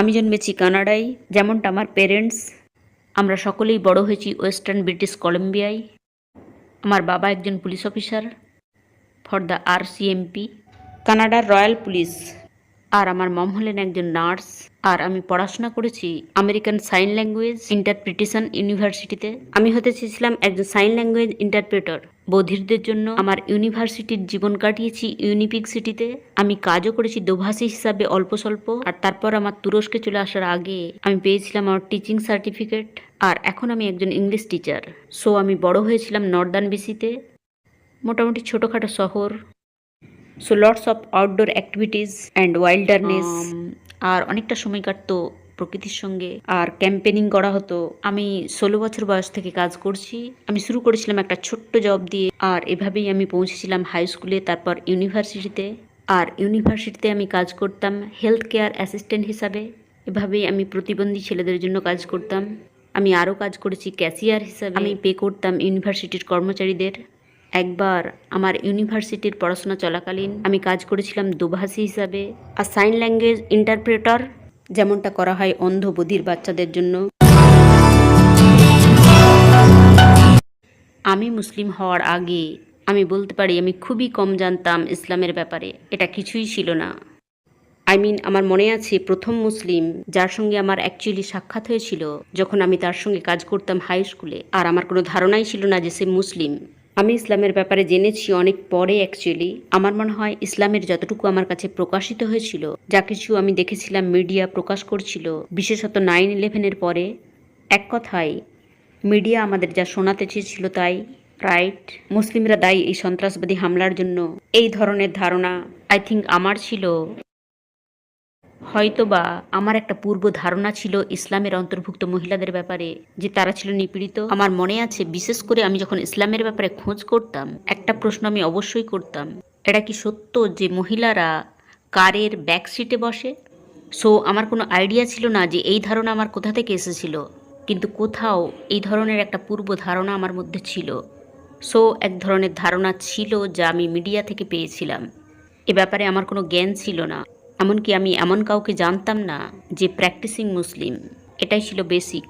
আমি জন্মেছি কানাডায়, যেমনটা আমার পেরেন্টস আমরা সকলেই বড় হয়েছি ওয়েস্টার্ন ব্রিটিশ কলম্বিয়ায়। আমার বাবা একজন police officer, for the R CMP কানাডার রয়্যাল পুলিশ। আর আমার মম হলেন একজন নার্স। আর আমি পড়াশোনা করেছি আমেরিকান সাইন ল্যাঙ্গুয়েজ ইন্টারপ্রিটেশন ইউনিভার্সিটিতে। আমি হতে চেয়েছিলাম একজন সাইন ল্যাঙ্গুয়েজ ইন্টারপ্রেটর। বধিরদের জন্য আমার ইউনিভার্সিটির জীবন কাটিয়েছি ইউনিপিক সিটিতে। আমি কাজও করেছি দোভাষী হিসাবে অল্প স্বল্প। আর তারপর আমার তুরস্কে চলে আসার আগে আমি পেয়েছিলাম আমার টিচিং সার্টিফিকেট। আর এখন আমি একজন ইংলিশ টিচার। সো আমি বড় হয়েছিলাম নর্দার্ন বিসিতে। মোটামুটি ছোটোখাটো শহর। So lots of outdoor activities and wilderness. আর অনেকটা সময় কাটতো প্রকৃতির সঙ্গে আর ক্যাম্পেনিং করা হতো। আমি ষোলো বছর বয়স থেকে কাজ করছি। আমি শুরু করেছিলাম একটা ছোট্ট জব দিয়ে আর এভাবেই আমি পৌঁছেছিলাম হাই স্কুলে তারপর ইউনিভার্সিটিতে আর ইউনিভার্সিটিতে আমি কাজ করতাম হেলথ কেয়ার অ্যাসিস্ট্যান্ট হিসাবে। এভাবেই আমি প্রতিবন্ধী ছেলেদের জন্য কাজ করতাম। আমি আরও কাজ করেছি ক্যাশিয়ার হিসাবে। আমি পে করতাম ইউনিভার্সিটির কর্মচারীদের। একবার আমার ইউনিভার্সিটির পড়াশোনা চলাকালীন আমি কাজ করেছিলাম দোভাষী হিসাবে। আর সাইন ল্যাঙ্গুয়েজ ইন্টারপ্রেটর যেমনটা করা হয় অন্ধ বধির বাচ্চাদের জন্য। আমি মুসলিম হওয়ার আগে আমি বলতে পারি, আমি খুবই কম জানতাম ইসলামের ব্যাপারে। এটা কিছুই ছিল না। আই মিন আমার মনে আছে প্রথম মুসলিম যার সঙ্গে আমার অ্যাকচুয়ালি সাক্ষাৎ হয়েছিল, যখন আমি তার সঙ্গে কাজ করতাম হাই স্কুলে আর আমার কোনো ধারণাই ছিল না যে সে মুসলিম। আমি ইসলামের ব্যাপারে জেনেছি অনেক পরে অ্যাকচুয়ালি আমার মনে হয় ইসলামের যতটুকু আমার কাছে প্রকাশিত হয়েছিল, যা কিছু আমি দেখেছিলাম মিডিয়া প্রকাশ করছিল, বিশেষত নাইন ইলেভেনের পরে, এক কথায় মিডিয়া আমাদের যা শোনাতে চেয়েছিল তাই রাইট মুসলিমরা দায়ী এই সন্ত্রাসবাদী হামলার জন্য। এই ধরনের ধারণা আই থিঙ্ক আমার ছিল। হয়তোবা আমার একটা পূর্ব ধারণা ছিল ইসলামের অন্তর্ভুক্ত মহিলাদের ব্যাপারে, যে তারা ছিল নিপীড়িত। আমার মনে আছে, বিশেষ করে আমি যখন ইসলামের ব্যাপারে খোঁজ করতাম, একটা প্রশ্ন আমি অবশ্যই করতাম। এটা কি সত্য যে মহিলারা কারের ব্যাক সিটে বসে? সো আমার কোনো আইডিয়া ছিল না যে এই ধারণা আমার কোথা থেকে এসেছিল, কিন্তু কোথাও এই ধরনের একটা পূর্ব ধারণা আমার মধ্যে ছিল। সো এক ধরনের ধারণা ছিল যা আমি মিডিয়া থেকে পেয়েছিলাম। এ ব্যাপারে আমার কোনো জ্ঞান ছিল না। এমনকি আমি এমন কাউকে জানতাম না যে প্র্যাকটিসিং মুসলিম এটাই ছিল বেসিক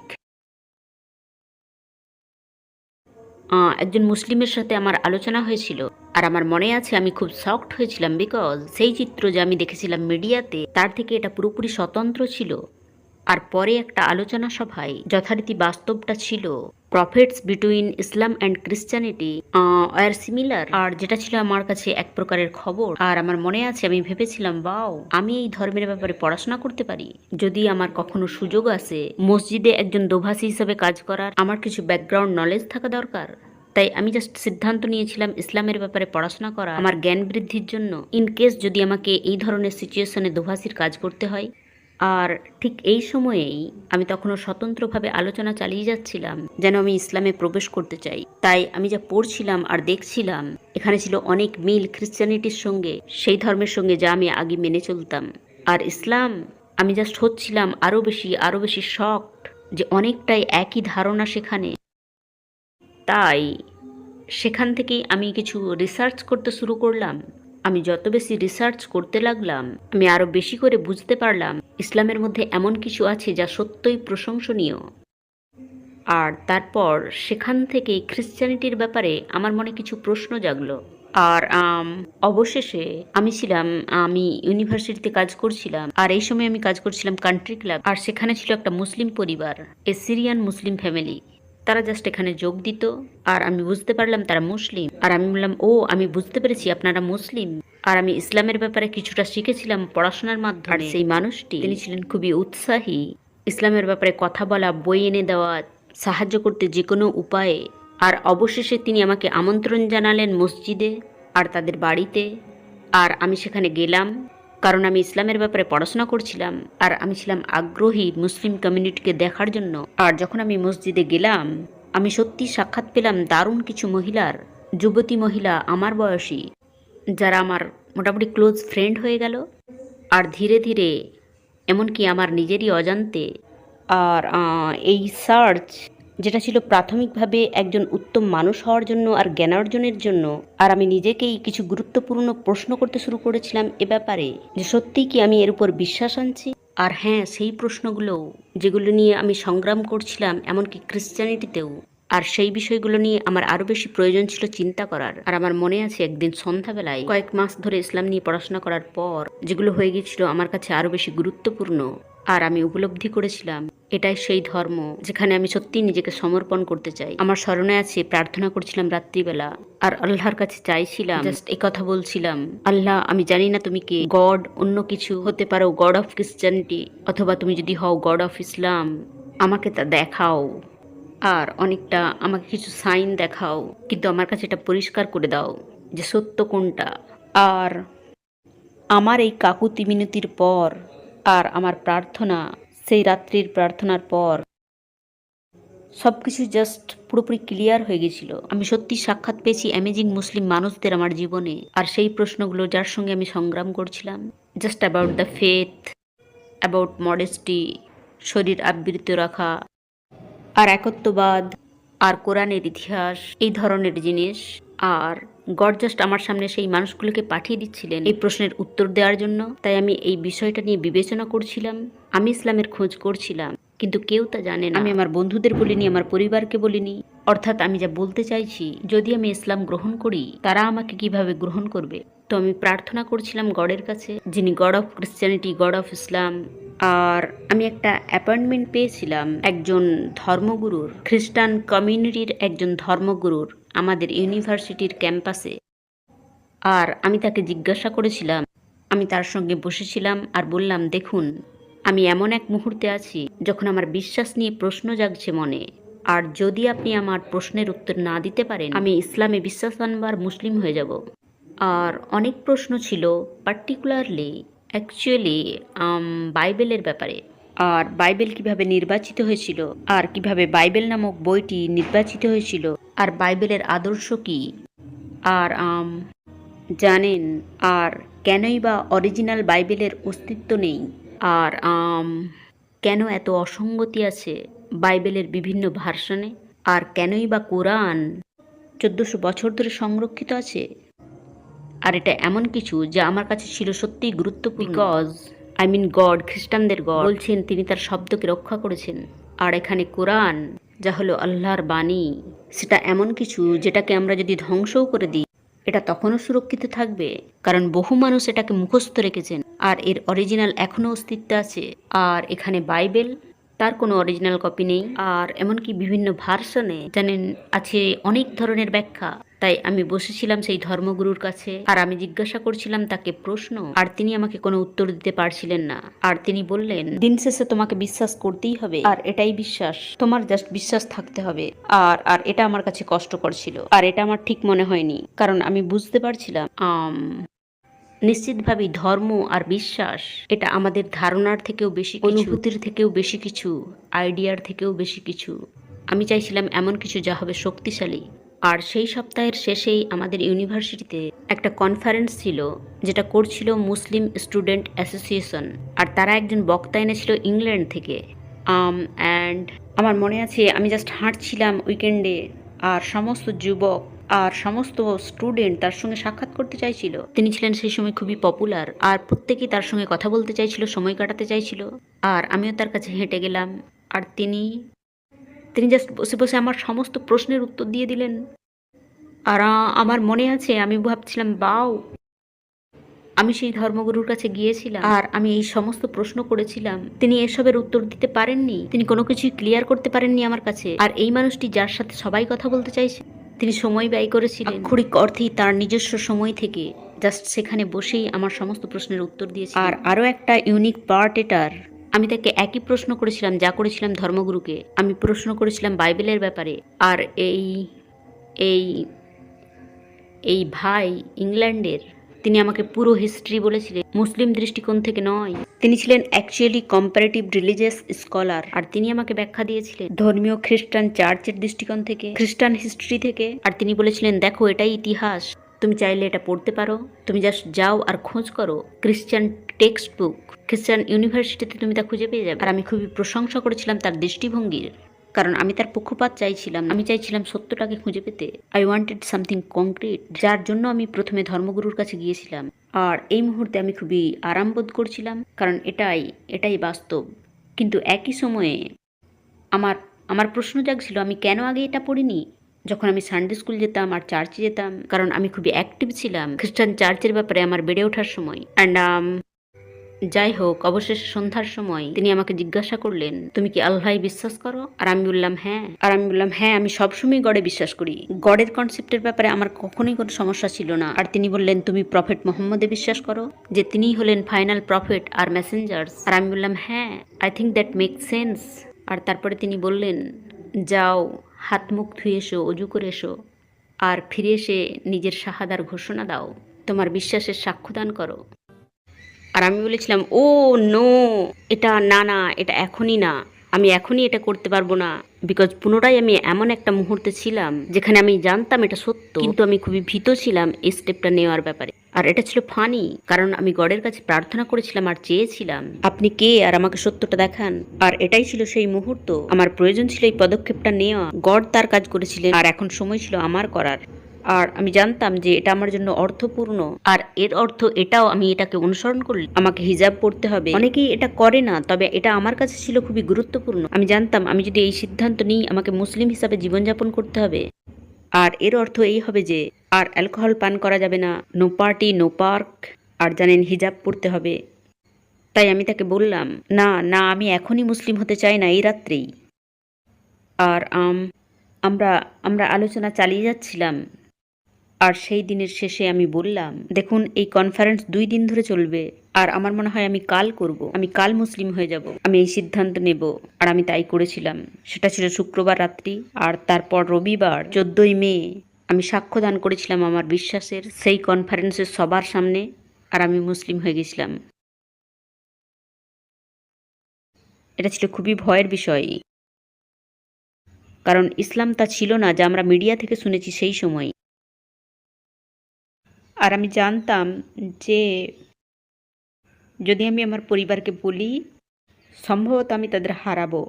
একজন মুসলিমের সাথে আমার আলোচনা হয়েছিল, আর আমার মনে আছে আমি খুব শকড হয়েছিলাম বিকজ সেই চিত্র যে আমি দেখেছিলাম মিডিয়াতে, তার থেকে এটা পুরোপুরি স্বতন্ত্র ছিল। আর পরে একটা আলোচনা সভায় যথারীতি বাস্তবটা ছিল। Prophets between Islam and Christianity R similar আর যেটা ছিল আমার কাছে এক প্রকারের খবর, আর আমার মনে আছে, আমি ভেবেছিলাম, বাও, আমি এই ধর্মের ব্যাপারে পড়াশোনা করতে পারি। যদি আমার কখনো সুযোগ আসে, মসজিদে একজন দোভাষী হিসেবে কাজ করার আমার কিছু ব্যাকগ্রাউন্ড নলেজ থাকা দরকার। তাই আমি জাস্ট সিদ্ধান্ত নিয়েছিলাম, ইসলামের ব্যাপারে পড়াশোনা করা আমার জ্ঞান বৃদ্ধির জন্য। ইন কেস যদি আমাকে এই ধরনের সিচুয়েশনে দোভাষীর কাজ করতে হয় আর ঠিক এই সময়েই আমি তখনও স্বতন্ত্রভাবে আলোচনা চালিয়ে যাচ্ছিলাম যেন আমি ইসলামে প্রবেশ করতে চাই। তাই আমি যা পড়ছিলাম আর দেখছিলাম, এখানে ছিল অনেক মিল খ্রিস্টানিটির সঙ্গে, সেই ধর্মের সঙ্গে যা আমি আগে মেনে চলতাম। আর ইসলাম, আমি জাস্ট হচ্ছিলাম আরও বেশি আরও বেশি শকড যে অনেকটাই একই ধারণা সেখানে। তাই সেখান থেকেই আমি কিছু রিসার্চ করতে শুরু করলাম। আমি যত বেশি রিসার্চ করতে লাগলাম, আমি আরও বেশি করে বুঝতে পারলাম ইসলামের মধ্যে এমন কিছু আছে যা সত্যই প্রশংসনীয়। আর তারপর সেখান থেকে খ্রিশ্চানিটির ব্যাপারে আমার মনে কিছু প্রশ্ন জাগলো। আর অবশেষে আমি ছিলাম, আমি ইউনিভার্সিটিতে কাজ করছিলাম, আর এই সময় আমি কাজ করছিলাম কান্ট্রি ক্লাব আর সেখানে ছিল একটা মুসলিম পরিবার এ সিরিয়ান মুসলিম ফ্যামিলি তারা জাস্ট এখানে যোগ দিত। আর আমি বুঝতে পারলাম তারা মুসলিম। আর আমি বললাম, ও, আমি বুঝতে পেরেছি, আপনারা মুসলিম। আর আমি ইসলামের ব্যাপারে কিছুটা শিখেছিলাম পড়াশোনার মাধ্যমে। সেই মানুষটি, তিনি ছিলেন খুবই উৎসাহী। ইসলামের ব্যাপারে কথা বলা, বই এনে দেওয়া, সাহায্য করতে যে কোনো উপায়ে। আর অবশেষে তিনি আমাকে আমন্ত্রণ জানালেন মসজিদে আর তাদের বাড়িতে। আর আমি সেখানে গেলাম। কারণ আমি ইসলামের ব্যাপারে পড়াশোনা করছিলাম আর আমি ছিলাম আগ্রহী মুসলিম কমিউনিটিকে দেখার জন্য। আর যখন আমি মসজিদে গেলাম, আমি সত্যি সাক্ষাৎ পেলাম দারুণ কিছু মহিলার, যুবতী মহিলা আমার বয়সী, যারা আমার মোটামুটি ক্লোজ ফ্রেন্ড হয়ে গেল। আর ধীরে ধীরে, এমনকি আমার নিজেরই অজান্তে, আর এই সার্চ যেটা ছিল প্রাথমিকভাবে একজন উত্তম মানুষ হওয়ার জন্য আর জ্ঞান অর্জনের জন্য। আর আমি নিজেকেই কিছু গুরুত্বপূর্ণ প্রশ্ন করতে শুরু করেছিলাম এ ব্যাপারে, যে সত্যিই কি আমি এর উপর বিশ্বাস আনছি? আর হ্যাঁ সেই প্রশ্নগুলো, যেগুলো নিয়ে আমি সংগ্রাম করছিলাম এমনকি ক্রিশ্চিয়ানিটিতেও আর সেই বিষয়গুলো নিয়ে আমার আরও বেশি প্রয়োজন ছিল চিন্তা করার। আর আমার মনে আছে একদিন সন্ধ্যাবেলায় কয়েক মাস ধরে ইসলাম নিয়ে পড়াশোনা করার পর, যেগুলো হয়ে গিয়েছিল আমার কাছে আরও বেশি গুরুত্বপূর্ণ আর আমি উপলব্ধি করেছিলাম, এটাই সেই ধর্ম যেখানে আমি সত্যি নিজেকে সমর্পণ করতে চাই। আমার স্মরণে আছে, প্রার্থনা করছিলাম রাত্রিবেলা, আর আল্লাহর কাছে চাইছিলাম, জাস্ট কথা বলছিলাম, আল্লাহ, আমি জানি না তুমি কে, গড, অন্য কিছু হতে পারো, গড অফ ক্রিশ্চিয়ানিটি অথবা তুমি যদি হও গড অফ ইসলাম, আমাকে তা দেখাও, আর অনেকটা আমাকে কিছু সাইন দেখাও, কিন্তু আমার কাছে এটা পরিষ্কার করে দাও যে সত্য কোনটা। আর আমার এই কাকুতি মিনতির পর আর আমার প্রার্থনা সেই রাত্রির প্রার্থনার পর সব কিছু জাস্ট পুরোপুরি ক্লিয়ার হয়ে গেছিল। আমি সত্যি সাক্ষাৎ পেয়েছি অ্যামেজিং মুসলিম মানুষদের আমার জীবনে আর সেই প্রশ্নগুলো যার সঙ্গে আমি সংগ্রাম করছিলাম। Just about the faith about modesty শরীর আবৃত রাখা আর একত্ববাদ, আর কোরআনের ইতিহাস, এই ধরনের জিনিস আর গড জাস্ট আমার সামনে সেই মানুষগুলোকে পাঠিয়ে দিচ্ছিলেন। এই প্রশ্নের উত্তর দেওয়ার জন্য তাই আমি এই বিষয়টা নিয়ে বিবেচনা করছিলাম। আমি ইসলামের খোঁজ করছিলাম, কিন্তু কেউ তা জানে না। আমি আমার বন্ধুদের বলিনি, আমার পরিবারকে বলিনি। অর্থাৎ আমি যা বলতে চাইছি, যদি আমি ইসলাম গ্রহণ করি, তারা আমাকে কীভাবে গ্রহণ করবে? তো আমি প্রার্থনা করছিলাম গডের কাছে, যিনি God of Christianity God of Islam আর আমি একটা অ্যাপয়েন্টমেন্ট পেয়েছিলাম একজন ধর্মগুরুর, খ্রিস্টান কমিউনিটির একজন ধর্মগুরুর। আমাদের ইউনিভার্সিটির ক্যাম্পাসে। আর আমি তাকে জিজ্ঞাসা করেছিলাম। আমি তার সঙ্গে বসেছিলাম আর বললাম, দেখুন, আমি এমন এক মুহূর্তে আছি যখন আমার বিশ্বাস নিয়ে প্রশ্ন জাগছে মনে। আর যদি আপনি আমার প্রশ্নের উত্তর না দিতে পারেন, আমি ইসলামে বিশ্বাস আনবার মুসলিম হয়ে যাব। আর অনেক প্রশ্ন ছিল, পার্টিকুলারলি। অ্যাকচুয়ালি বাইবেলের ব্যাপারে। আর বাইবেল কীভাবে নির্বাচিত হয়েছিল আর কীভাবে বাইবেল নামক বইটি নির্বাচিত হয়েছিল আর বাইবেলের আদর্শ কি? আর আম, জানেন আর কেনই বা অরিজিনাল বাইবেলের অস্তিত্ব নেই? আর আম, কেন এত অসঙ্গতি আছে বাইবেলের বিভিন্ন ভার্সনে? আর কেনই বা কোরআন চোদ্দশো বছর ধরে সংরক্ষিত আছে? আর এটা এমন কিছু যা আমার কাছে ছিল সত্যিই গুরুত্বপূর্ণ। বিকজ আই মিন গড খ্রিস্টানদের গড বলছেন তিনি তার শব্দকে রক্ষা করেছেন। আর এখানে কোরআন, যা হলো আল্লাহর বাণী, সেটা এমন কিছু যেটাকে আমরা যদি ধ্বংসও করে দিই, এটা তখনও সুরক্ষিত থাকবে, কারণ বহু মানুষ এটাকে মুখস্থ রেখেছেন। আর এর অরিজিনাল এখনও অস্তিত্ব আছে। আর এখানে বাইবেল, তার কোনো অরিজিনাল কপি নেই। আর এমনকি বিভিন্ন ভার্সনে জানেন, আছে অনেক ধরনের ব্যাখ্যা। তাই আমি বসেছিলাম সেই ধর্মগুরুর কাছে, আর আমি জিজ্ঞাসা করছিলাম তাকে প্রশ্ন, আর তিনি আমাকে কোনো উত্তর দিতে পারছিলেন না। আর তিনি বললেন, দিন শেষে তোমাকে বিশ্বাস করতেই হবে, আর এটাই বিশ্বাস, তোমার জাস্ট বিশ্বাস থাকতে হবে। আর আর এটা আমার কাছে কষ্টকর ছিল, আর এটা আমার ঠিক মনে হয়নি, কারণ আমি বুঝতে পারছিলাম নিশ্চিতভাবেই ধর্ম আর বিশ্বাস, এটা আমাদের ধারণার থেকেও বেশি অনুভূতির থেকেও বেশি কিছু, আইডিয়ার থেকেও বেশি কিছু। আমি চাইছিলাম এমন কিছু যা হবে শক্তিশালী আর সেই সপ্তাহের শেষেই আমাদের ইউনিভার্সিটিতে একটা কনফারেন্স ছিল, যেটা করছিল মুসলিম স্টুডেন্ট অ্যাসোসিয়েশন আর তারা একজন বক্তা এনেছিল ইংল্যান্ড থেকে। অ্যান্ড আমার মনে আছে, আমি জাস্ট হাঁটছিলাম উইকেন্ডে আর সমস্ত যুবক, আর সমস্ত স্টুডেন্ট তার সঙ্গে সাক্ষাৎ করতে চাইছিল। তিনি ছিলেন সেই সময় খুবই পপুলার আর প্রত্যেকেই তার সঙ্গে কথা বলতে চাইছিল, সময় কাটাতে চাইছিল। আর আমিও তার কাছে হেঁটে গেলাম। আর তিনি তিনি জাস্ট বসে বসে আমার সমস্ত প্রশ্নের উত্তর দিয়ে দিলেন। আর আমার মনে আছে, আমি ভাবছিলাম, বাও, আমি সেই ধর্মগুরুর কাছে গিয়েছিলাম আর আমি এই সমস্ত প্রশ্ন করেছিলাম। তিনি এসবের উত্তর দিতে পারেননি। তিনি কোনো কিছুই ক্লিয়ার করতে পারেননি আমার কাছে। আর এই মানুষটি যার সাথে সবাই কথা বলতে চাইছে, তিনি সময় ব্যয় করেছিলেন। আক্ষরিক অর্থেই তার নিজস্ব সময় থেকে জাস্ট সেখানে বসেই আমার সমস্ত প্রশ্নের উত্তর দিয়েছে আর আরও একটা ইউনিক পার্ট এটার আমি তাকে একই প্রশ্ন করেছিলাম, যা করেছিলাম ধর্মগুরুকে। আমি প্রশ্ন করেছিলাম বাইবেলের ব্যাপারে। আর এই এই এই ভাই ইংল্যান্ডের, তিনি আমাকে পুরো হিস্ট্রি বলেছিলেন। মুসলিম দৃষ্টিকোণ থেকে নয়। তিনি ছিলেন অ্যাকচুয়ালি কম্পারেটিভ রিলিজিয়াস স্কলার আর তিনি আমাকে ব্যাখ্যা দিয়েছিলেন ধর্মীয় খ্রিস্টান চার্চের দৃষ্টিকোণ থেকে, খ্রিস্টান হিস্ট্রি থেকে। আর তিনি বলেছিলেন, দেখো, এটাই ইতিহাস। তুমি চাইলে এটা পড়তে পারো। তুমি জাস্ট যাও আর খোঁজ করো। ক্রিশ্চান টেক্সট বুক খ্রিস্টান ইউনিভার্সিটিতে তুমি তা খুঁজে পেয়ে যাবে। আর আমি খুবই প্রশংসা করেছিলাম তার দৃষ্টিভঙ্গির। কারণ আমি তার পক্ষপাত চাইছিলাম, আমি চাইছিলাম সত্যটাকে খুঁজে পেতে। আই ওয়ান্টেড সামথিং কংক্রিট যার জন্য আমি প্রথমে ধর্মগুরুর কাছে গিয়েছিলাম। আর এই মুহূর্তে আমি খুবই আরাম বোধ করছিলাম, কারণ এটাই এটাই বাস্তব। কিন্তু একই সময়ে আমার আমার প্রশ্ন জাগছিল, আমি কেন আগে এটা পড়িনি? যখন আমি সানডে স্কুল যেতাম আর চার্চে যেতাম, কারণ আমি খুবই অ্যাক্টিভ ছিলাম খ্রিস্টান চার্চের ব্যাপারে আমার বেড়ে ওঠার সময়। অ্যান্ড যাই হোক, অবশেষে সন্ধ্যার সময় তিনি আমাকে জিজ্ঞাসা করলেন, তুমি কি আল্লাহ বিশ্বাস করো? আর আমি বললাম হ্যাঁ। আর আমি বললাম হ্যাঁ আমি সবসময় গডে বিশ্বাস করি। গডের কনসেপ্টের ব্যাপারে আমার কখনোই কোনো সমস্যা ছিল না। আর তিনি বললেন, তুমি প্রফেট মোহাম্মদে বিশ্বাস করো? যে তিনিই হলেন ফাইনাল প্রফেট আর মেসেঞ্জার্স আর আমি বললাম হ্যাঁ I think that make sense আর তারপরে তিনি বললেন, যাও, হাত মুখ ধুয়ে এসো অজু করে এসো, আর ফিরে এসে নিজের শাহাদার ঘোষণা দাও। তোমার বিশ্বাসের সাক্ষ্যদান করো। আর আমি বলেছিলাম, ও নো এটা না না, এটা এখনই না। আমি এখনই এটা করতে পারব না। বিকজ পুনরায় আমি এমন একটা মুহূর্তে ছিলাম যেখানে আমি জানতাম এটা সত্য, কিন্তু আমি খুবই ভীত ছিলাম এই স্টেপটা নেওয়ার ব্যাপারে। আর এটা ছিল ফানি কারণ আমি গডের কাছে প্রার্থনা করেছিলাম আর চেয়েছিলাম, আপনি কে? আর আমাকে সত্যটা দেখান। আর এটাই ছিল সেই মুহূর্ত। আমার প্রয়োজন ছিল এই পদক্ষেপটা নেওয়া। গড তার কাজ করেছিলেন, আর এখন সময় ছিল আমার করার। আর আমি জানতাম যে এটা আমার জন্য অর্থপূর্ণ। আর এর অর্থ এটাও আমি এটাকে অনুসরণ করলে আমাকে হিজাব পড়তে হবে। অনেকেই এটা করে না, তবে এটা আমার কাছে ছিল খুবই গুরুত্বপূর্ণ। আমি জানতাম আমি যদি এই সিদ্ধান্ত নিই, আমাকে মুসলিম হিসাবে জীবনযাপন করতে হবে। আর এর অর্থ এই হবে যে, আর অ্যালকোহল পান করা যাবে না। নো পার্টি, নো পার্ক, আর জানেন হিজাব পড়তে হবে। তাই আমি তাকে বললাম, না না, আমি এখনই মুসলিম হতে চাই না, এই রাত্রেই। আর আম, আমরা আমরা আলোচনা চালিয়ে যাচ্ছিলাম। আর সেই দিনের শেষে আমি বললাম, দেখুন, এই কনফারেন্স দুই দিন ধরে চলবে, আর আমার মনে হয় আমি কাল করব, আমি কাল মুসলিম হয়ে যাব, আমি এই সিদ্ধান্ত নেব। আর আমি তাই করেছিলাম। সেটা ছিল শুক্রবার রাত্রি, আর তারপর রবিবার, চোদ্দই মে, আমি সাক্ষ্যদান করেছিলাম আমার বিশ্বাসের সেই কনফারেন্সের সবার সামনে, আর আমি মুসলিম হয়ে গেছিলাম। এটা ছিল খুবই ভয়ের বিষয়। কারণ ইসলাম তা ছিল না, যা আমরা মিডিয়া থেকে শুনেছি সেই সময়। আর আমি জানতাম যে যদি আমি আমার পরিবারকে বলি, সম্ভবত আমি তাদের হারাবো।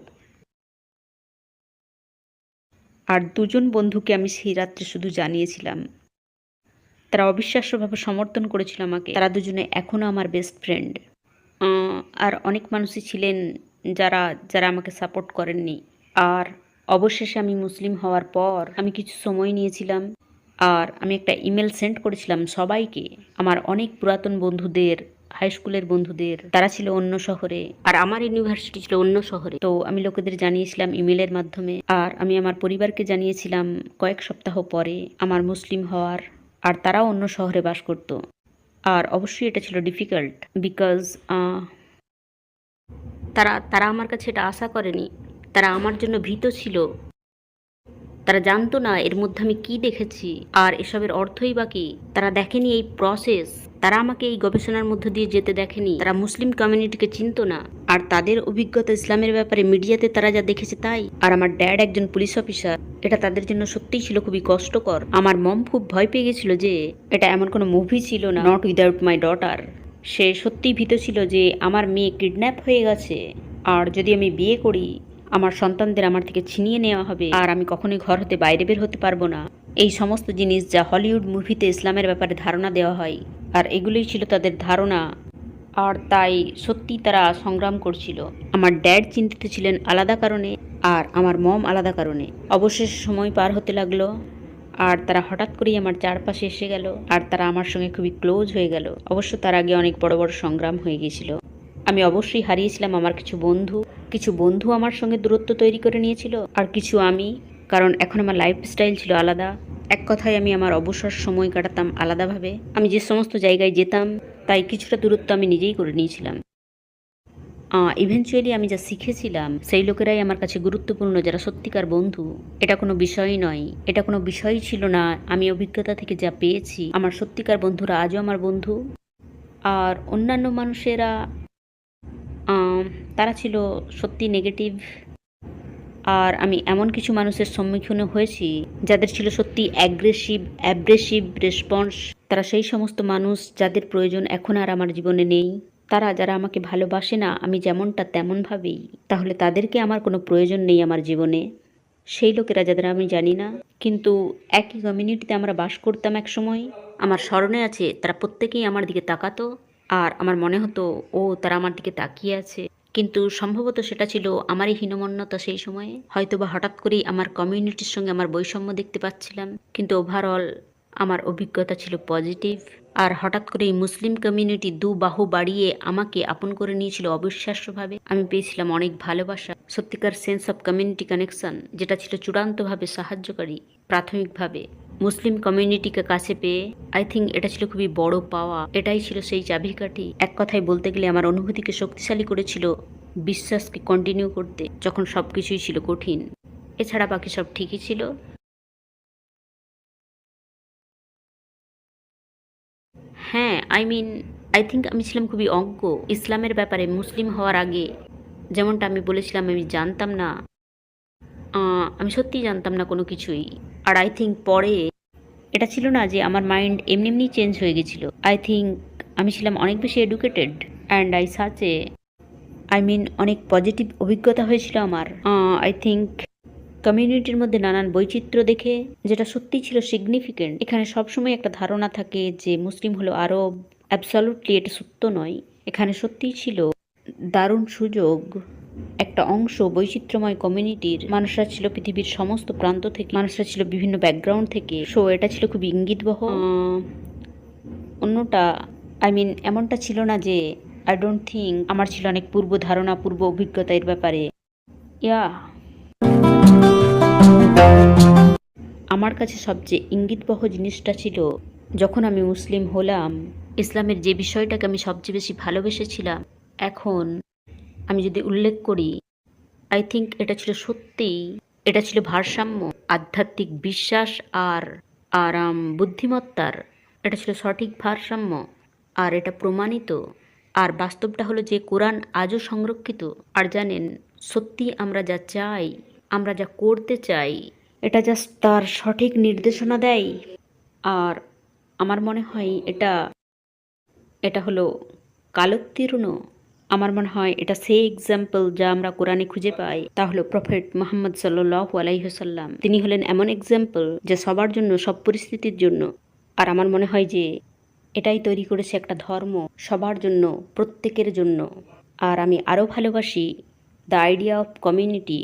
আর দুজন বন্ধুকে আমি সেই রাত্রে শুধু জানিয়েছিলাম। তারা অবিশ্বাস্যভাবে সমর্থন করেছিল আমাকে। তারা দুজনে এখনও আমার বেস্ট ফ্রেন্ড আর অনেক মানুষই ছিলেন যারা যারা আমাকে সাপোর্ট করেননি। আর অবশেষে আমি মুসলিম হওয়ার পর আমি কিছু সময় নিয়েছিলাম। আর আমি একটা ইমেল সেন্ড করেছিলাম সবাইকে, আমার অনেক পুরাতন বন্ধুদের হাই স্কুলের বন্ধুদের, তারা ছিল অন্য শহরে আর আমার ইউনিভার্সিটি ছিল অন্য শহরে। তো আমি লোকেদের জানিয়েছিলাম ইমেলের মাধ্যমে আর আমি আমার পরিবারকে জানিয়েছিলাম কয়েক সপ্তাহ পরে আমার মুসলিম হওয়ার আর তারাও অন্য শহরে বাস করত। আর অবশ্যই এটা ছিল ডিফিকাল্ট বিকজ তারা তারা আমার কাছে এটা আশা করেনি। তারা আমার জন্য ভীত ছিল। তারা জানতো না এর মধ্যে আমি কি দেখেছি। আর এসবের অর্থই বা কি? তারা দেখেনি এই প্রসেস তারা আমাকে এই গবেষণার মধ্য দিয়ে যেতে দেখেনি। তারা মুসলিম কমিউনিটিকে চিনত না। আর তাদের অভিজ্ঞতা ইসলামের ব্যাপারে মিডিয়াতে তারা যা দেখেছে তাই। আর আমার ড্যাড একজন পুলিশ অফিসার এটা তাদের জন্য সত্যিই ছিল খুবই কষ্টকর। আমার মম খুব ভয় পেয়ে গেছিল যে এটা এমন কোনো মুভি ছিল না। নট উইদাউট মাই ডটার সে সত্যিই ভীত ছিল যে আমার মেয়ে কিডন্যাপ হয়ে গেছে। আর যদি আমি বিয়ে করি আমার সন্তানদের আমার থেকে ছিনিয়ে নেওয়া হবে। আর আমি কখনোই ঘর হতে বাইরে বের হতে পারব না। এই সমস্ত জিনিস যা হলিউড মুভিতে ইসলামের ব্যাপারে ধারণা দেওয়া হয়, আর এগুলোই ছিল তাদের ধারণা। আর তাই সত্যি তারা সংগ্রাম করছিল। আমার ড্যাড চিন্তিত ছিলেন আলাদা কারণে, আর আমার মম আলাদা কারণে। অবশেষ সময় পার হতে লাগল, আর তারা হঠাৎ করেই আমার চারপাশে এসে গেল, আর তারা আমার সঙ্গে খুবই ক্লোজ হয়ে গেল। অবশ্য তার আগে অনেক বড় বড় সংগ্রাম হয়ে গিয়েছিল। আমি অবশ্যই হারিয়েছিলাম আমার কিছু বন্ধু। কিছু বন্ধু আমার সঙ্গে দূরত্ব তৈরি করে নিয়েছিল, আর কিছু আমি, কারণ এখন আমার লাইফস্টাইল ছিল আলাদা। এক কথায় আমি আমার অবসর সময় কাটাতাম আলাদাভাবে। আমি যে সমস্ত জায়গায় যেতাম, তাই কিছুটা দূরত্ব আমি নিজেই করে নিয়েছিলাম। ইভেনচুয়ালি আমি যা শিখেছিলাম, সেই লোকেরাই আমার কাছে গুরুত্বপূর্ণ যারা সত্যিকার বন্ধু। এটা কোনো বিষয়ই নয়, এটা কোনো বিষয়ই ছিল না। আমি অভিজ্ঞতা থেকে যা পেয়েছি, আমার সত্যিকার বন্ধুরা আজও আমার বন্ধু। আর অন্যান্য মানুষেরা তারা ছিল সত্যি নেগেটিভ আর আমি এমন কিছু মানুষের সম্মুখীন হয়েছি, যাদের ছিল সত্যি অ্যাগ্রেসিভ অ্যাব্রেসিভ রেসপন্স তারা সেই সমস্ত মানুষ যাদের প্রয়োজন এখন আর আমার জীবনে নেই। তারা যারা আমাকে ভালোবাসে না, আমি যেমনটা তেমনভাবেই। তাহলে তাদেরকে আমার কোনো প্রয়োজন নেই আমার জীবনে। সেই লোকেরা যাদের আমি জানি না, কিন্তু একই কমিউনিটিতে আমরা বাস করতাম এক সময় আমার স্মরণে আছে, তারা প্রত্যেকেই আমার দিকে তাকাতো। আর আমার মনে হতো, ও, তারা আমার দিকে তাকিয়ে আছে। কিন্তু সম্ভবত সেটা ছিল আমারই হীনমন্যতা সেই সময়ে। হয়তো বা হঠাৎ করেই আমার কমিউনিটির সঙ্গে আমার বৈষম্য দেখতে পাচ্ছিলাম, কিন্তু ওভারঅল আমার অভিজ্ঞতা ছিল পজিটিভ। আর হঠাৎ করেই মুসলিম কমিউনিটি দু বাহু বাড়িয়ে আমাকে আপন করে নিয়েছিল অবিশ্বাস্যভাবে। আমি পেয়েছিলাম অনেক ভালোবাসা, সত্যিকার সেন্স অফ কমিউনিটি কানেকশন যেটা ছিল চূড়ান্তভাবে সাহায্যকারী, প্রাথমিকভাবে। মুসলিম কমিউনিটিকে কাছে পেয়ে আই থিঙ্ক এটা ছিল খুবই বড় পাওয়া। এটাই ছিল সেই চাবিকাঠি। এক কথায় বলতে গেলে আমার অনুভূতিকে শক্তিশালী করেছিল বিশ্বাসকে কন্টিনিউ করতে, যখন সব কিছুই ছিল কঠিন। এছাড়া বাকি সব ঠিকই ছিল। হ্যাঁ আই মিন আই থিঙ্ক আমি ছিলাম খুবই অজ্ঞ। ইসলামের ব্যাপারে মুসলিম হওয়ার আগে, যেমনটা আমি বলেছিলাম, আমি জানতাম না। আমি সত্যিই জানতাম না কোনো কিছুই। আর আই থিঙ্ক পরে এটা ছিল না যে আমার মাইন্ড এমনি এমনি চেঞ্জ হয়ে গেছিল। আই থিঙ্ক আমি ছিলাম অনেক বেশি educated and I such a I mean অনেক পজিটিভ অভিজ্ঞতা হয়েছিল আমার। আই থিঙ্ক কমিউনিটির মধ্যে নানান বৈচিত্র্য দেখে যেটা সত্যিই ছিল সিগনিফিকেন্ট এখানে সবসময় একটা ধারণা থাকে যে মুসলিম হলো আরব অ্যাবসলুটলি এটা সত্য নয়। এখানে সত্যিই ছিল দারুণ সুযোগ। একটা অংশ বৈচিত্র্যময় কমিউনিটির। মানুষরা ছিল পৃথিবীর সমস্ত প্রান্ত থেকে মানুষরা ছিল বিভিন্ন ব্যাকগ্রাউন্ড থেকে। সো এটা ছিল খুব ইঙ্গিতবহ। অন্যটা আই মিন এমনটা ছিল না যে আই ডোন্ট থিঙ্ক আমার ছিল অনেক পূর্ব ধারণা পূর্ব অভিজ্ঞতা এর ব্যাপারে। ইয়া আমার কাছে সবচেয়ে ইঙ্গিতবহ জিনিসটা ছিল যখন আমি মুসলিম হলাম ইসলামের যে বিষয়টাকে আমি সবচেয়ে বেশি ভালোবেসেছিলাম এখন আমি যদি উল্লেখ করি আই থিঙ্ক এটা ছিল সত্যিই এটা ছিল ভারসাম্য, আধ্যাত্মিক বিশ্বাস আর আরাম, বুদ্ধিমত্তার। এটা ছিল সঠিক ভারসাম্য আর এটা প্রমাণিত। আর বাস্তবটা হলো যে কোরআন আজও সংরক্ষিত। আর জানেন, সত্যি আমরা যা চাই, আমরা যা করতে চাই, এটা জাস্ট তার সঠিক নির্দেশনা দেয়। আর আমার মনে হয় এটা এটা হলো কালোত্তীর্ণ আমার মনে হয় এটা সেই এক্সাম্পল যা আমরা কোরআনে খুঁজে পাই। তা হলো প্রফেট মোহাম্মদ সাল্লাহ আলাইহসাল্লাম তিনি হলেন এমন এক্সাম্পল যা সবার জন্য, সব পরিস্থিতির জন্য। আর আমার মনে হয় যে এটাই তৈরি করেছে একটা ধর্ম সবার জন্য, প্রত্যেকের জন্য। আর আমি আরও ভালোবাসি দ্য আইডিয়া অফ কমিউনিটি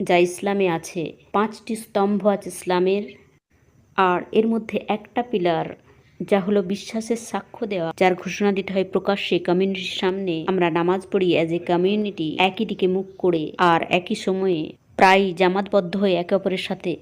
যা ইসলামে আছে। পাঁচটি স্তম্ভ আছে ইসলামের। আর এর মধ্যে একটা পিলার যা হলো বিশ্বাসের সাক্ষ্য দেওয়া। যার ঘোষণা দিতে হয় প্রকাশ্যে কমিউনিটির সামনে, আমরা নামাজ পড়ি অ্যাজ এ কমিউনিটি একই দিকে মুখ করে আর একই সময়ে প্রায় জামাতবদ্ধ হয়ে একে অপরের সাথে।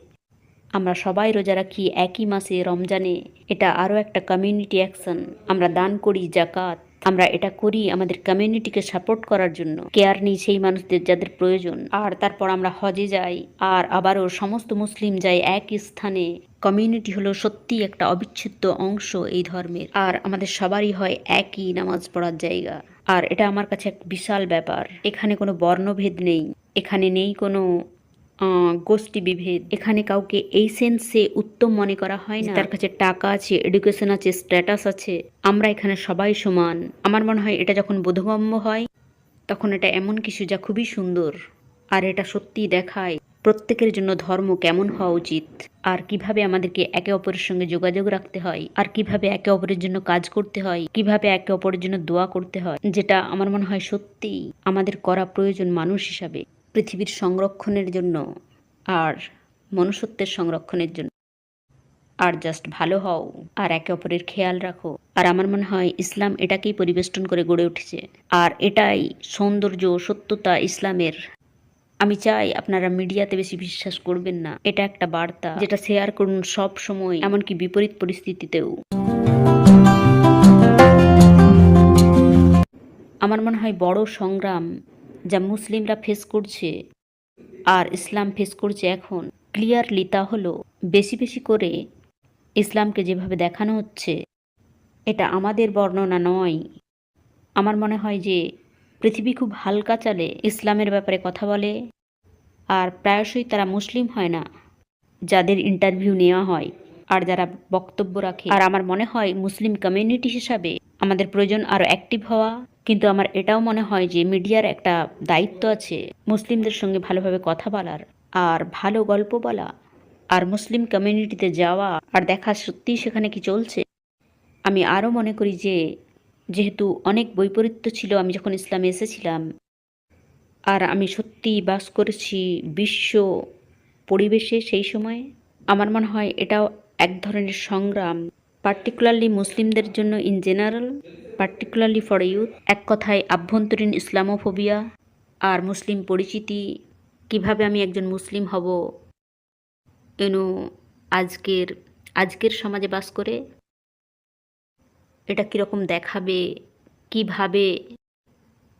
আমরা সবাই রোজা রাখি একই মাসে রমজানে, এটা আরও একটা কমিউনিটি অ্যাকশন আমরা দান করি জাকাত। আমরা এটা করি আমাদের কমিউনিটিকে সাপোর্ট করার জন্য। কেয়ার নিই সেই মানুষদের যাদের প্রয়োজন। আর তারপর আমরা হজে যাই, আর আবারও সমস্ত মুসলিম যায় একই স্থানে। কমিউনিটি হলো সত্যি একটা অবিচ্ছেদ্য অংশ এই ধর্মের। আর আমাদের সবারই হয় একই নামাজ পড়ার জায়গা। আর এটা আমার কাছে এক বিশাল ব্যাপার। এখানে কোনো বর্ণভেদ নেই। এখানে নেই কোনো গোষ্ঠী বিভেদ। এখানে কাউকে এই সেন্সে উত্তম মনে করা হয় না। তার কাছে টাকা আছে এডুকেশন আছে স্ট্যাটাস আছে, আমরা এখানে সবাই সমান। আমার মনে হয় এটা যখন বোধগম্য হয়, তখন এটা এমন কিছু যা খুবই সুন্দর। আর এটা সত্যিই দেখায় প্রত্যেকের জন্য ধর্ম কেমন হওয়া উচিত। আর কীভাবে আমাদেরকে একে অপরের সঙ্গে যোগাযোগ রাখতে হয়, আর কীভাবে একে অপরের জন্য কাজ করতে হয়, কীভাবে একে অপরের জন্য দোয়া করতে হয়, যেটা আমার মনে হয় সত্যিই আমাদের করা প্রয়োজন মানুষ হিসাবে। পৃথিবীর সংরক্ষণের জন্য আর মনুষ্যত্বের সংরক্ষণের জন্য। আর জাস্ট ভালো হও, আর একে অপরের খেয়াল রাখো। আর আমার মনে হয় ইসলাম এটাকেই পরিবেষ্টন করে গড়ে উঠেছে। আর এটাই সৌন্দর্য সত্যতা ইসলামের। আমি চাই আপনারা মিডিয়াতে বেশি বিশ্বাস করবেন না। এটা একটা বার্তা যেটা শেয়ার করুন সব সময়, এমনকি বিপরীত পরিস্থিতিতেও। আমার মনে হয় বড় সংগ্রাম যা মুসলিমরা ফেস করছে আর ইসলাম ফেস করছে এখন। ক্লিয়ারলি তা হলো বেশি বেশি করে ইসলামকে যেভাবে দেখানো হচ্ছে, এটা আমাদের বর্ণনা নয়। আমার মনে হয় যে পৃথিবী খুব হালকা চালে ইসলামের ব্যাপারে কথা বলে আর প্রায়শই তারা মুসলিম হয় না, যাদের ইন্টারভিউ নেওয়া হয় আর যারা বক্তব্য রাখে। আর আমার মনে হয় মুসলিম কমিউনিটি হিসাবে আমাদের প্রয়োজন আরও অ্যাক্টিভ হওয়া। কিন্তু আমার এটাও মনে হয় যে মিডিয়ার একটা দায়িত্ব আছে মুসলিমদের সঙ্গে ভালোভাবে কথা বলার, আর ভালো গল্প বলা, আর মুসলিম কমিউনিটিতে যাওয়া, আর দেখা সত্যিই সেখানে কি চলছে। আমি আরও মনে করি যে, যেহেতু অনেক বৈপরীত্য ছিল, আমি যখন ইসলামে এসেছিলাম, আর আমি সত্যিই বাস করেছি বিশ্ব পরিবেশে সেই সময়ে, আমার মনে হয় এটাও এক ধরনের সংগ্রাম পার্টিকুলারলি মুসলিমদের জন্য in general particularly for youth এক কথায় আভ্যন্তরীণ ইসলামোফোবিয়া আর মুসলিম পরিচিতি, কীভাবে আমি একজন মুসলিম হব? এনো, আজকের আজকের সমাজে বাস করে এটা কীরকম দেখাবে? কীভাবে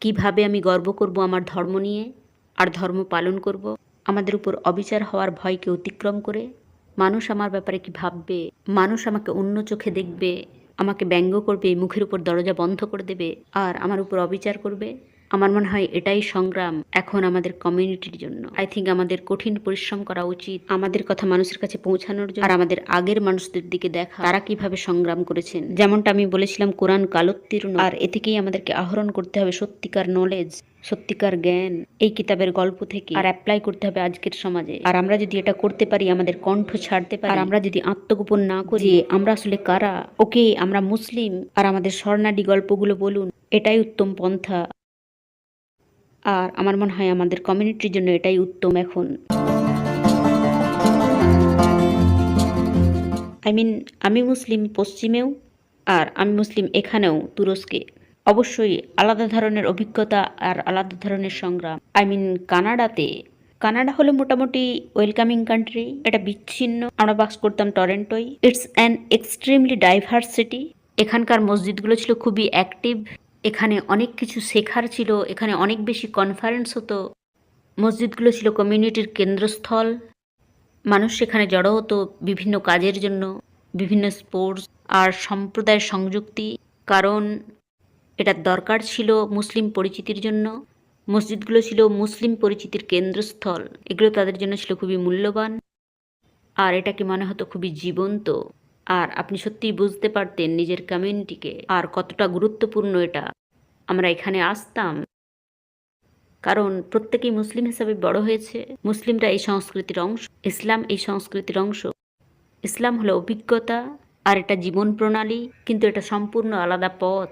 কীভাবে আমি গর্ব করব আমার ধর্ম নিয়ে? আর ধর্ম পালন করব? আমাদের উপর অবিচার হওয়ার ভয়কে অতিক্রম করে মানুষ আমার ব্যাপারে কি ভাববে? মানুষ আমাকে অন্য চোখে দেখবে? আমাকে ব্যঙ্গ করবে মুখের উপর দরজা বন্ধ করে দেবে আর আমার উপর অবিচার করবে। আমার মনে হয় এটাই সংগ্রাম এখন আমাদের কমিউনিটির জন্য। আই থিঙ্ক আমাদের কঠিন পরিশ্রম করা উচিত, আমাদের কথা মানুষের কাছে পৌঁছানোর জন্য আর আমাদের আগের মানুষদের দিকে দেখা। তারা কীভাবে সংগ্রাম করেছেন? যেমনটা আমি বলেছিলাম, কোরআন কালোত্তীর্ণ। আর এ থেকেই আমাদেরকে আহরণ করতে হবে সত্যিকার নলেজ সত্যিকার জ্ঞান। এই কিতাবের গল্প থেকে আর অ্যাপ্লাই করতে হবে আজকের সমাজে। আর আমরা যদি এটা করতে পারি, আমাদের কণ্ঠ ছাড়তে পারি। আর আমরা যদি আত্মগোপন না করি আমরা আসলে কারা? ওকে, আমরা মুসলিম। আর আমাদের স্বর্ণালী গল্পগুলো বলুন, এটাই উত্তম পন্থা। আর আমার মনে হয় আমাদের কমিউনিটির জন্য এটাই উত্তম এখন। আই মিন আমি মুসলিম পশ্চিমেও আর আমি মুসলিম এখানেও তুরস্কে। অবশ্যই আলাদা ধরনের অভিজ্ঞতা আর আলাদা ধরনের সংগ্রাম। আই মিন কানাডাতে, কানাডা হলো মোটামুটি ওয়েলকামিং কান্ট্রি এটা বিচ্ছিন্ন। আমরা বাস করতাম টরেন্টোই it's an extremely diverse city এখানকার মসজিদগুলো ছিল খুবই অ্যাক্টিভ এখানে অনেক কিছু শেখার ছিল, এখানে অনেক বেশি কনফারেন্স হতো। মসজিদগুলো ছিল কমিউনিটির কেন্দ্রস্থল। মানুষ সেখানে জড়ো হতো বিভিন্ন কাজের জন্য, বিভিন্ন স্পোর্টস আর সম্প্রদায়ের সংযুক্তি, কারণ এটার দরকার ছিল মুসলিম পরিচিতির জন্য। মসজিদগুলো ছিল মুসলিম পরিচিতির কেন্দ্রস্থল, এগুলো তাদের জন্য ছিল খুবই মূল্যবান। আর এটাকে মনে হতো খুবই জীবন্ত? আর আপনি সত্যিই বুঝতে পারতেন নিজের কমিউনিটিকে আর কতটা গুরুত্বপূর্ণ এটা। আমরা এখানে আসতাম কারণ প্রত্যেকেই মুসলিম হিসাবে বড় হয়েছে। মুসলিমরা এই সংস্কৃতির অংশ, ইসলাম এই সংস্কৃতির অংশ। ইসলাম হলো অভিজ্ঞতা আর এটা জীবন প্রণালী, কিন্তু এটা সম্পূর্ণ আলাদা পথ।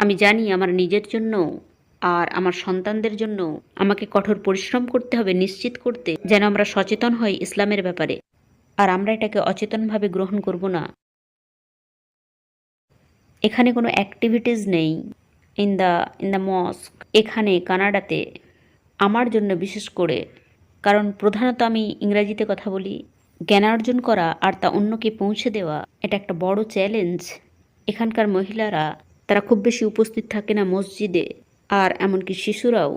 আমি জানি আমার নিজের জন্য আর আমার সন্তানদের জন্য আমাকে কঠোর পরিশ্রম করতে হবে নিশ্চিত করতে, যেন আমরা সচেতন হই ইসলামের ব্যাপারে। আর আমরা এটাকে অচেতনভাবে গ্রহণ করব না। এখানে কোনো অ্যাক্টিভিটিস নেই। In the in the mosque এখানে, কানাডাতে, আমার জন্য বিশেষ করে। কারণ প্রধানত আমি ইংরাজিতে কথা বলি। জ্ঞানার্জন করা আর তা অন্যকে পৌঁছে দেওয়া, এটা একটা বড় চ্যালেঞ্জ এখানকার মহিলারা, তারা খুব বেশি উপস্থিত থাকে না মসজিদে, আর এমনকি শিশুরাও।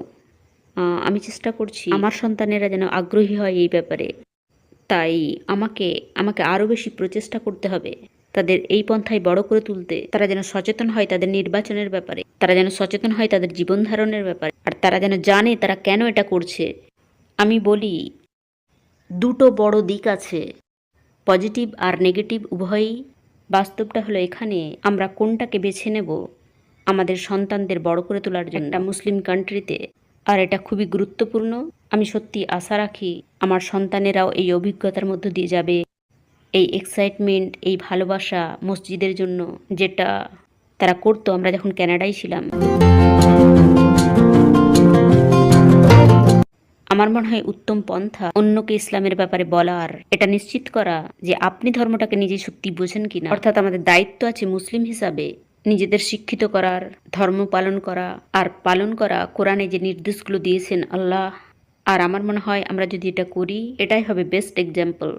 আমি চেষ্টা করছি, আমার সন্তানেরা যেন আগ্রহী হয় এই ব্যাপারে। তাই আমাকে আমাকে আরও বেশি প্রচেষ্টা করতে হবে। তাদের এই পন্থায় বড় করে তুলতে তারা যেন সচেতন হয় তাদের নির্বাচনের ব্যাপারে, তারা যেন সচেতন হয় তাদের জীবন ধারণের ব্যাপারে, আর তারা যেন জানে তারা কেন এটা করছে। আমি বলি, দুটো বড় দিক আছে। পজিটিভ আর নেগেটিভ উভয়ই। বাস্তবটা হলো এখানে আমরা কোনটাকে বেছে নেব আমাদের সন্তানদের বড় করে তোলার জন্য। মুসলিম কান্ট্রিতে আর এটা খুবই গুরুত্বপূর্ণ। আমি সত্যি আশা রাখি আমার সন্তানেরাও এই অভিজ্ঞতার মধ্য দিয়ে যাবে। এই এক্সাইটমেন্ট এই ভালোবাসা মসজিদের জন্য যেটা তারা করতো, আমরা যখন ক্যানাডায় ছিলাম। আমার মনে হয় উত্তম পন্থা অন্যকে ইসলামের ব্যাপারে বলার। এটা নিশ্চিত করা যে আপনি ধর্মটাকে নিজে সত্যি বোঝেন কিনা। অর্থাৎ আমাদের দায়িত্ব আছে মুসলিম হিসাবে নিজেদের শিক্ষিত করার, ধর্ম পালন করা, আর পালন করা কোরআনে যে নির্দেশগুলো দিয়েছেন আল্লাহ। আর আমার মনে হয় আমরা যদি এটা করি, এটাই হবে best example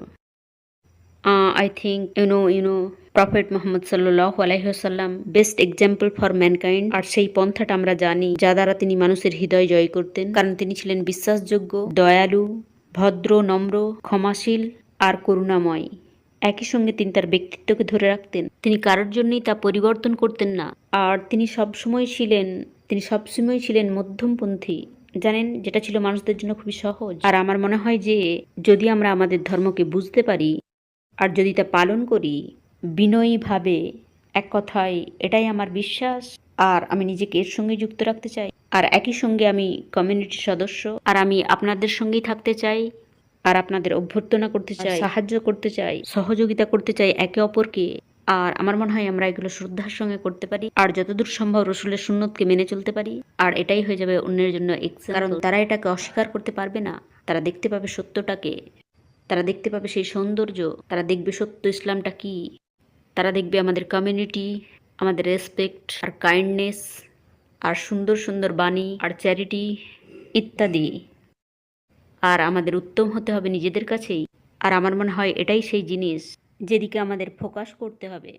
I think you know you know prophet Muhammad সাল্লাহ আলাইসাল্লাম বেস্ট এক্সাম্পল ফর ম্যানকাইন্ড আর সেই পন্থাটা আমরা জানি, যা দ্বারা তিনি মানুষের হৃদয় জয় করতেন। কারণ তিনি ছিলেন বিশ্বাসযোগ্য, দয়ালু, ভদ্র, নম্র, ক্ষমাশীল, আর করুণাময়। একই সঙ্গে তিনি তার ব্যক্তিত্বকে ধরে রাখতেন। তিনি কারোর জন্যই তা পরিবর্তন করতেন না। আর তিনি সবসময় ছিলেন, তিনি সবসময় ছিলেন মধ্যমপন্থী। জানেন, যেটা ছিল মানুষদের জন্য খুবই সহজ। আর আমার মনে হয় যে, যদি আমরা আমাদের ধর্মকে বুঝতে পারি, আর যদি তা পালন করি, বিনয়ীভাবে, এক কথায় এটাই আমার বিশ্বাস। আর আমি নিজেকে এর সঙ্গে যুক্ত রাখতে চাই। আর একই সঙ্গে আমি কমিউনিটির সদস্য। আর আমি আপনাদের সঙ্গেই থাকতে চাই। আর আপনাদের অভ্যর্থনা করতে চাই। সাহায্য করতে চাই। সহযোগিতা করতে চাই একে অপরকে। আর আমার মনে হয় আমরা এগুলো শ্রদ্ধার সঙ্গে করতে পারি। আর যতদূর সম্ভব রসুলের সুন্নতকে মেনে চলতে পারি। আর এটাই হয়ে যাবে অন্যের জন্য কারণ তারা এটাকে অস্বীকার করতে পারবে না। তারা দেখতে পাবে সত্যটাকে। তারা দেখতে পাবে সেই সৌন্দর্য। তারা দেখবে সত্য ইসলামটা কি। তারা দেখবে আমাদের কমিউনিটি আমাদের রেসপেক্ট আর কাইন্ডনেস আর সুন্দর সুন্দর বাণী আর চ্যারিটি ইত্যাদি। আর আমাদের উত্তম হতে হবে নিজেদের কাছেই। আর আমার মনে হয় এটাই সেই জিনিস যেদিকে আমাদের ফোকাস করতে হবে।